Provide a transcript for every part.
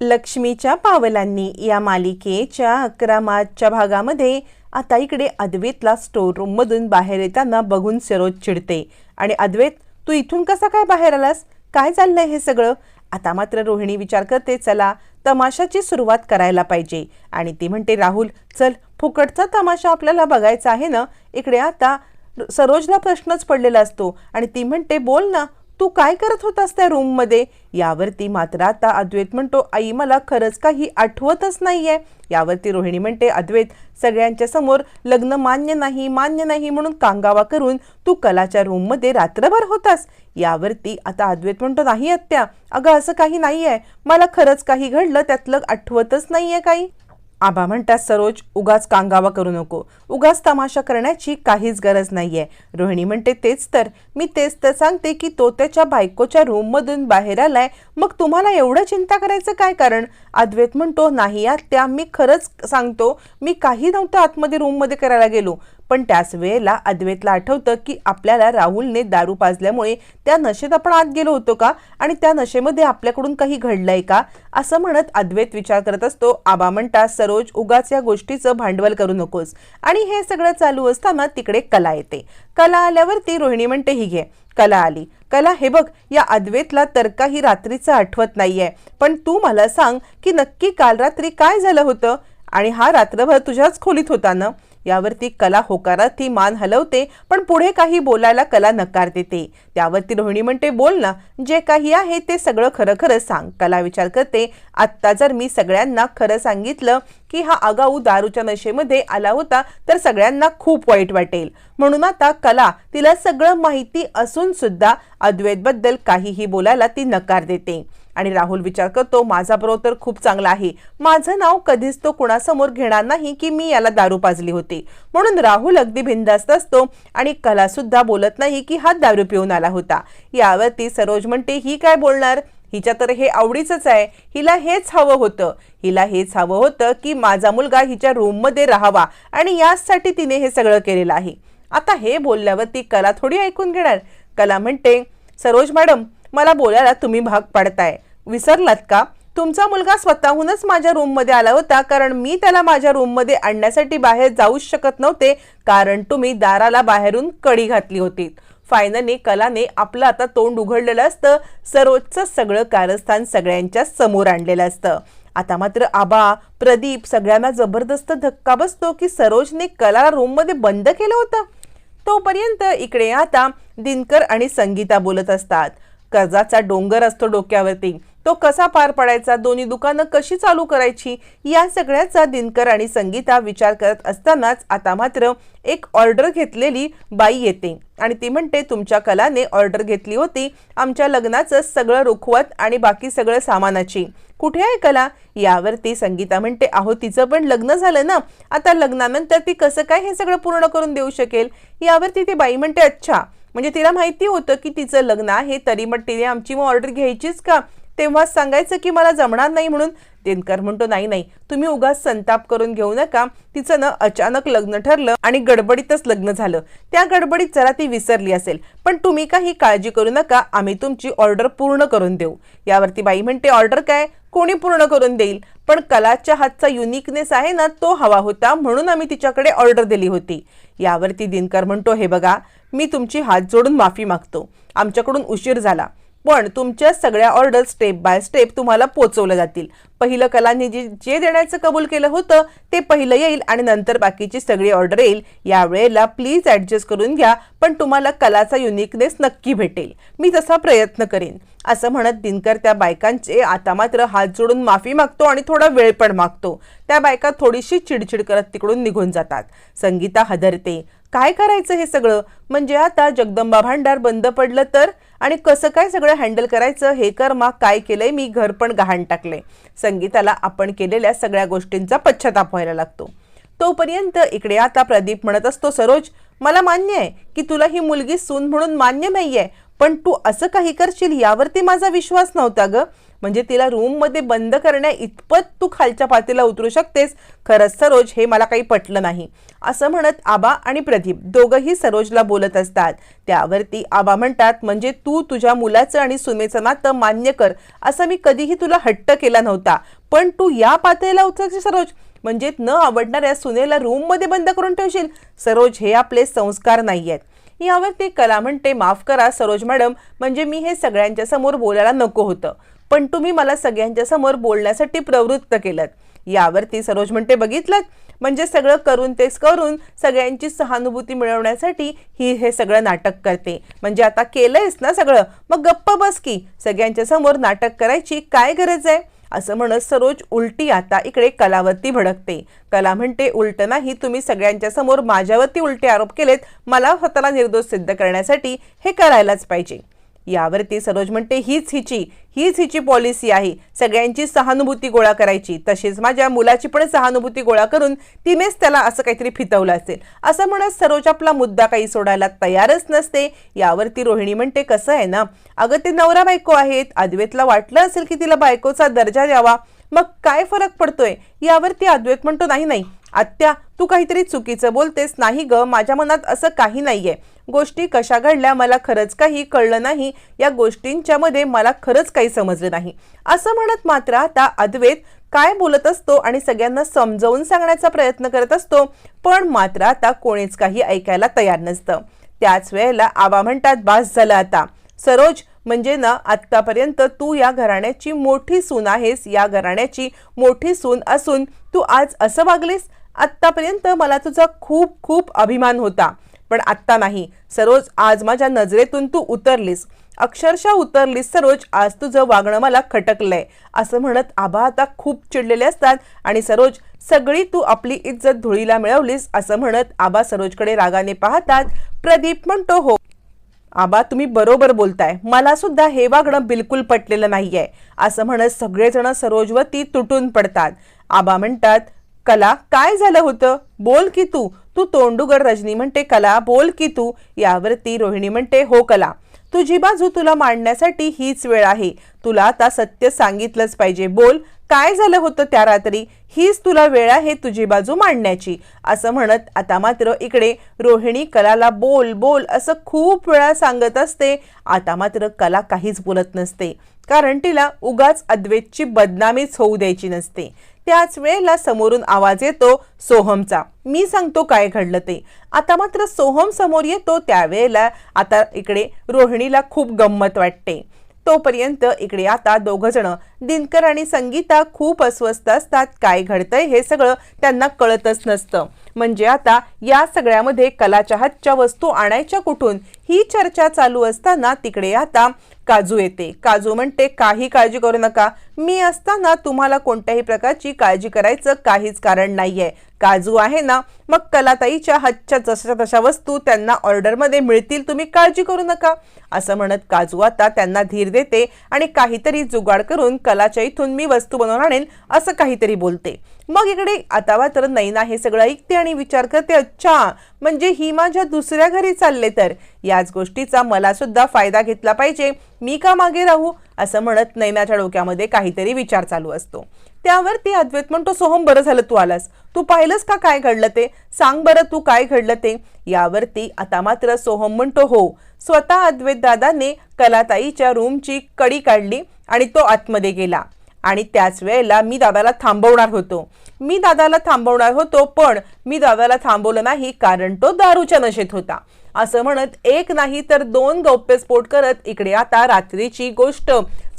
लक्ष्मीच्या पावलांनी या मालिकेच्या अकरामाच्या भागामध्ये आता इकडे अद्वैतला स्टोर रूम मधून बाहेर येताना बघून सरोज चिडते. आणि अद्वैत तू इथून कसा काय बाहेर आलास? काय चाललंय हे सगळं? आता मात्र रोहिणी विचार करते चला तमाशाची सुरुवात करायला पाहिजे. आणि ती म्हणते राहुल चल फुकटचा तमाशा आपल्याला बघायचा आहे ना? इकडे आता सरोजला प्रश्नच पडलेला असतो. आणि ती म्हणते बोल ना तू काय करत होतास त्या रूममध्ये यावरती मात्र आता अद्वैत म्हणतो आई मला खरंच काही आठवतच नाहीये. यावरती रोहिणी म्हणते अद्वैत सगळ्यांच्या समोर लग्न मान्य नाही मान्य नाही म्हणून कांगावा करून तू कलाच्या रूममध्ये रात्रभर होतास. यावरती आता अद्वैत म्हणतो नाही आत्या अगं असं काही नाहीये. मला खरंच काही घडलं त्यातलं आठवतच नाहीये काही. आबा म्हणतात सरोज उगाच कांगावा करू नको. उगाच तमाशा करण्याची काहीच गरज नाहीये. रोहिणी म्हणते तेच तर. मी तेच तर सांगते की तो त्याच्या बायकोच्या रूममधून बाहेर आलाय. मग तुम्हाला एवढं चिंता करायचं काय कारण? अद्वैत म्हणतो नाही आत्या मी खरंच सांगतो. मी काही नव्हतं आतमध्ये रूममध्ये करायला गेलो. पण त्याच वेळेला अद्वैतला आठवतं की आपल्याला राहुलने दारू पाजल्यामुळे त्या नशेत आपण आत गेलो होतो का? आणि त्या नशेमध्ये आपल्याकडून काही घडलंय का? असं म्हणत अद्वैत विचार करत असतो. आबा म्हणता सरोज उगाच या गोष्टीचं भांडवल करू नकोस. आणि हे सगळं चालू असताना तिकडे कला येते. कला आल्यावरती रोहिणी म्हणते ही घे. कला आली. कला हे बघ या अद्वैतला तर काही रात्रीचं आठवत नाहीये. पण तू मला सांग की नक्की काल रात्री काय झालं होतं? आणि हा रात्रभर तुझ्याच खोलीत होता ना? यावरती कला होकारात ती मान हलवते पण पुढे काही बोलायला कला नकार देते. त्यावरती रोहिणी म्हणते बोल ना जे काही आहे ते सगळं खरं खरं सांग. कला विचार करते. आत्ता जर मी सगळ्यांना खरं सांगितलं की हा आगाऊ दारूच्या नशेमध्ये आला होता तर सगळ्यांना खूप वाईट वाटेल. म्हणून आता कला तिला सगळं माहिती असून सुद्धा अद्वैतबद्दल काहीही बोलायला ती नकार देते. आणि राहुल विचार करतो माझा बरोबर तर खूप चांगला आहे. माझं नाव कधीच तो कुणासमोर घेणार नाही की मी याला दारू पाजली होती. म्हणून राहुल अगदी भिंदास्त असतो आणि कला सुद्धा बोलत नाही की हा दारू पिऊन आला होता. यावरती सरोज म्हणते ही काय बोलणार? हिच्या तर हे आवडीच आहे. हिला हेच हवं होतं. हिला हेच हवं होतं की माझा मुलगा हिच्या रूममध्ये राहावा आणि यासाठी तिने हे सगळं केलेलं आहे. आता हे बोलल्यावर ती कला थोडी ऐकून घेणार. कला म्हणते सरोज मॅडम मला बोलायला तुम्ही भाग पाडताय. विसरलात का? तुमचा मुलगा स्वतःहूनच माझ्या रूममध्ये आला होता कारण मी त्याला माझ्या रूममध्ये आणण्यासाठी बाहेर जाऊच शकत नव्हते कारण तुम्ही दाराला बाहेरून कडी घातली होती. फायनली कलाने आपलं आता तोंड उघडलेलं असतं. सरोजचं सगळं कारस्थान सगळ्यांच्या समोर आणलेलं असतं. आता मात्र आबा प्रदीप सगळ्यांना जबरदस्त धक्का बसतो की सरोजने कलाला रूममध्ये बंद केलं होतं. तोपर्यंत इकडे आता दिनकर आणि संगीता बोलत असतात. कर्जाचा डोंगर असतो डोक्यावरती. तो कसा पार पडायचा दोन्ही दुकानं कशी चालू करायची या सगळ्याचा दिनकर आणि संगीता विचार करत असतानाच आता मात्र एक ऑर्डर घेतलेली बाई येते. आणि ती म्हणते तुमच्या कलाने ऑर्डर घेतली होती आमच्या लग्नाचं सगळं रुखवत आणि बाकी सगळं सामानाची. कुठे आहे कला? यावरती संगीता म्हणते अहो तिचं पण लग्न झालं ना आता लग्नानंतर ती कसं काय हे सगळं पूर्ण करून देऊ शकेल? यावरती ती बाई म्हणते अच्छा म्हणजे तिला माहिती होतं की तिचं लग्न आहे तरी मग तिने आमची मग ऑर्डर घ्यायचीच का? तेव्हा सांगायचं की मला जमणार नाही म्हणून. दिनकर म्हणतो नाही नाही तुम्ही उगाच संताप करून घेऊ नका. तिचं ना अचानक लग्न ठरलं आणि गडबडीतच लग्न झालं. त्या गडबडीत जरा ती विसरली असेल. पण तुम्ही काही काळजी करू नका आम्ही तुमची ऑर्डर पूर्ण करून देऊ. यावरती बाई म्हणते ऑर्डर काय? कोणी पूर्ण करून देईल? पण कलाच्या हातचा युनिकनेस आहे ना तो हवा होता म्हणून आम्ही तिच्याकडे ऑर्डर दिली होती. यावरती दिनकर म्हणतो हे बघा मी तुमची हात जोडून माफी मागतो. आमच्याकडून उशीर झाला. पण तुमच्या सगळ्या ऑर्डर स्टेप बाय स्टेप तुम्हाला पोचवल्या जातील. पहिलं कलांनी जे जे देण्याचं कबूल केलं होतं ते पहिलं येईल आणि नंतर बाकीची सगळी ऑर्डर येईल. यावेळेला प्लीज ॲडजस्ट करून घ्या पण तुम्हाला कलाचा युनिकनेस नक्की भेटेल. मी तसा प्रयत्न करेन. असं म्हणत दिनकर त्या बायकांचे आता मात्र हात जोडून माफी मागतो आणि थोडा वेळ पण मागतो. त्या बायका थोडीशी चिडचिड करत तिकडून निघून जातात. संगीता हदरते. काय करायचं हे सगळं? म्हणजे आता जगदंबा भांडार बंद पडलं तर? आणि कसं काय सगळं हँडल करायचं हे कर मा काय केलंय मी घर पण गहाण टाकले संगीताला आपण केलेल्या सगळ्या गोष्टींचा पश्चाताप व्हायला लागतो. तोपर्यंत इकडे आता प्रदीप म्हणत असतो सरोज मला मान्य आहे की तुला ही मुलगी सून म्हणून मान्य नाहीये पण तू असं काही करशील यावरती माझा विश्वास नव्हता ग. म्हणजे तिला रूममध्ये बंद करण्या इतपत तू खालच्या पातीला उतरू शकतेस. खरंच सरोज हे मला काही पटलं नाही. असं म्हणत आबा आणि प्रदीप दोघंही सरोजला बोलत असतात. त्यावरती आबा म्हणतात म्हणजे तू तुझ्या मुलाचं आणि सुमेचं नातं मान्य कर. असं मी कधीही तुला हट्ट केला नव्हता. पण तू या पातळीला उतरशील सरोज. म्हणजे न आवडणाऱ्या सुनेला रूममध्ये बंद करून ठेवशील. सरोज हे आपले संस्कार नाही आहेत यावरती कला म्हणते माफ करा सरोज मॅडम. म्हणजे मी हे सगळ्यांच्या समोर बोलायला नको होतं. पण तुम्ही मला सगळ्यांच्या समोर बोलण्यासाठी प्रवृत्त केलं यावरती सरोज म्हणते बघितलं म्हणजे सगळं करून तेच करून सगळ्यांची सहानुभूती मिळवण्यासाठी ही हे सगळं नाटक करते. म्हणजे आता केलंयस ना सगळं? मग गप्प बस की. सगळ्यांच्या समोर नाटक करायची काय गरज आहे? असं म्हणत सरोज उलटी आता इकडे कलावरती भडकते. कला म्हणते उलट नाही तुम्ही सगळ्यांच्या समोर माझ्यावरती उलटे आरोप केलेत. मला स्वतःला निर्दोष सिद्ध करण्यासाठी हे करायलाच पाहिजे. यावरती सरोज म्हणते हीच हिची हीच हिची पॉलिसी आहे. सगळ्यांची सहानुभूती गोळा करायची. तशीच माझ्या मुलाची पण सहानुभूती गोळा करून तिनेच त्याला असं काहीतरी फितवलं असेल. असं म्हणत सरोज आपला मुद्दा काही सोडायला तयारच नसते. यावरती रोहिणी म्हणते कसं आहे ना? अगं ते नवरा बायको आहेत. अद्वैतला वाटलं असेल की तिला बायकोचा दर्जा द्यावा. मग काय फरक पडतोय? यावरती अद्वैत म्हणतो नाही नाही. आत्या तू काहीतरी चुकीचं बोलतेस. नाही ग माझ्या मनात असं काही नाहीये. गोष्टी कशा घडल्या मला खरंच काही कळलं नाही. या गोष्टींच्या मध्ये मला खरंच काही समजलं नाही. असं म्हणत मात्र आता अद्वैत काय बोलत असतो आणि सगळ्यांना समजावून सांगण्याचा प्रयत्न करत असतो. पण मात्र आता कोणीच काही ऐकायला तयार नसतं. त्याच वेळेला आबा म्हणतात बास झालं आता. सरोज म्हणजे ना आत्तापर्यंत तू या घराण्याची मोठी सून आहेस या घराण्याची मोठी सून असून तू आज असं वागलीस? आत्तापर्यंत मला तुझा खूप खूप अभिमान होता. पण आत्ता नाही. सरोज आज माझ्या नजरेतून तू उतरलीस. अक्षरशः उतरलीस सरोज आज तुझं वागणं मला खटकलंय. असं म्हणत आबा आता खूप चिडलेले असतात आणि सरोज सगळी तू आपली इज्जत धुळीला मिळवलीस असं म्हणत आबा सरोजकडे रागाने पाहतात. प्रदीप म्हणतो हो आबा तुम्ही बरोबर बोलताय. मला सुद्धा हे वागणं बिलकुल पटलेलं नाहीये. असं म्हणत सगळेजण सरोजवरती तुटून पडतात. आबा म्हणतात कला काय झालं होतं? बोल की तू. तू तोंडुगड रजनी म्हणते कला बोल की तू यावरती रोहिणी म्हणते हो कला तुझी बाजू तुला मांडण्यासाठी हीच वेळ आहे. तुला आता सत्य सांगितलंच पाहिजे. बोल काय झालं होतं त्या रात्री? हीच तुला वेळ आहे तुझी बाजू मांडण्याची. असं म्हणत आता मात्र इकडे रोहिणी कलाला बोल बोल असं खूप वेळा सांगत असते. आता मात्र कला काहीच बोलत नसते. कारण तिला उगाच अद्वैतची बदनामीच होऊ द्यायची नसते. त्याच वेळेला समोरून आवाज येतो सोहमचा. मी सांगतो काय घडलं ते. आता मात्र सोहम समोर येतो त्यावेळेला आता इकडे रोहिणीला खूप गंमत वाटते. तोपर्यंत इकडे आता दोघं जण दिनकर आणि संगीता खूप अस्वस्थ असतात. काय घडतंय हे सगळं त्यांना कळतच नसतं. म्हणजे आता या सगळ्यामध्ये कलाच्या हातच्या वस्तू आणायच्या कुठून? ही चर्चा चालू असताना तिकडे आता काजू येते. काजू म्हणते काही काळजी करू नका. मी असताना तुम्हाला कोणत्याही प्रकारची काळजी करायचं काहीच कारण नाहीये. काजू आहे ना मग कलाताईच्या हातच्या जशा तशा वस्तू त्यांना ऑर्डरमध्ये मिळतील तुम्ही काळजी करू नका. असं म्हणत काजू आता त्यांना धीर देते आणि काहीतरी जुगाड करून कलाच्या इथून मी वस्तू बनवून आणेन असं काहीतरी बोलते. मग इकडे आता तर नैना हे सगळं ऐकते आणि विचार करते अच्छा म्हणजे ही माझ्या दुसऱ्या घरी चालले तर? या याच गोष्टीचा मला सुद्धा फायदा घेतला पाहिजे. मी का मागे राहू? असं म्हणत नैनाच्या डोक्यामध्ये काहीतरी विचार चालू असतो. त्यावरती अद्वैत म्हणतो सोहम बरं झालं तू आलास. तू पाहिलंस का काय घडलं ते? सांग बरं तू काय घडलं ते. यावरती आता मात्र सोहम म्हणतो हो. स्वतः अद्वैत दादाने कलाताईच्या रूमची कडी काढली आणि तो आतमध्ये गेला. आणि त्याच वेळेला मी दादाला थांबवणार होतो. मी दादाला थांबवणार होतो पण मी दादाला थांबवलं नाही कारण तो दारूच्या नशेत होता. असं म्हणत एक नाही तर दोन गौप्यस्फोट करत इकडे आता रात्रीची गोष्ट.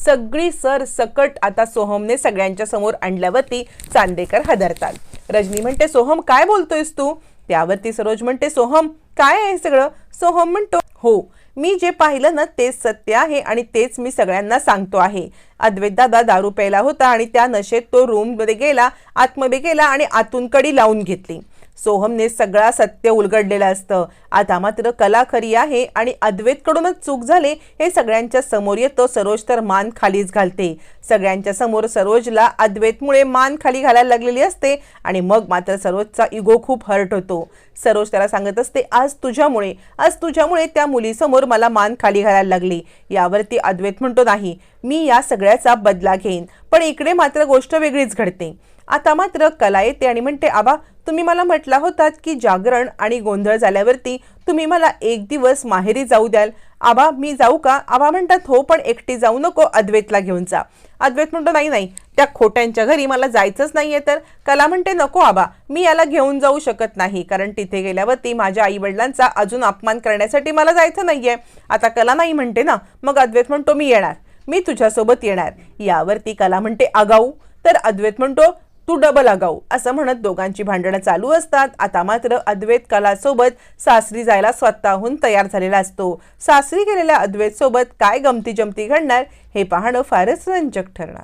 सगळी सर सकट आता सोहमने सगळ्यांच्या समोर आणल्यावरती चांदेकर हादरतात. रजनी म्हणते सोहम काय बोलतोयस तू? त्यावरती सरोज म्हणते सोहम काय आहे सगळं? सोहम म्हणतो हो मी जे पाहिलं ना तेच सत्य आहे आणि तेच मी सगळ्यांना सांगतो आहे. अद्वैत दादा दारू प्यायला होता आणि त्या नशेत तो रूममध्ये गेला आतमध्ये गेला आणि आतून कडी लावून घेतली. सोहमने सगळा सत्य उलगडलेलं असतं. आता मात्र कला खरी आहे आणि अद्वैतकडूनच चूक झाले हे सगळ्यांच्या समोर येतं. सरोज तर मान खालीच घालते. सगळ्यांच्या समोर सरोजला अद्वैतमुळे मान खाली घालायला लागलेली असते आणि मग मात्र सरोजचा इगो खूप हर्ट होतो. सरोज त्याला सांगत असते आज तुझ्यामुळे आज तुझ्यामुळे त्या मुलीसमोर मला मान खाली घालायला लागली. यावरती अद्वैत म्हणतो नाही मी या सगळ्याचा बदला घेईन. पण इकडे मात्र गोष्ट वेगळीच घडते. आता मात्र कला येते आणि म्हणते आबा तुम्ही मला म्हटला होतात की जागरण आणि गोंधळ झाल्यावरती तुम्ही मला एक दिवस माहेरी जाऊ द्याल. आबा मी जाऊ का? आबा म्हणतात हो पण एकटी जाऊ नको अद्वैतला घेऊन जा. अद्वैत म्हणतो नाही नाही त्या खोट्यांच्या घरी मला जायचंच नाहीये तर. कला म्हणते नको आबा मी याला घेऊन जाऊ शकत नाही कारण तिथे गेल्यावरती माझ्या आई वडिलांचा अजून अपमान करण्यासाठी मला जायचं नाहीये. आता कला नाही म्हणते ना मग अद्वैत म्हणतो मी येणार मी तुझ्यासोबत येणार. यावरती कला म्हणते आगाऊ. तर अद्वैत म्हणतो तू डबल आगाऊ असं म्हणत दोघांची भांडणं चालू असतात. आता मात्र अद्वैत कलासोबत सासरी जायला स्वतःहून तयार झालेला असतो. सासरी गेलेल्या अद्वैत सोबत काय गमती जमती घडणार हे पाहणं फारच रंजक ठरणार.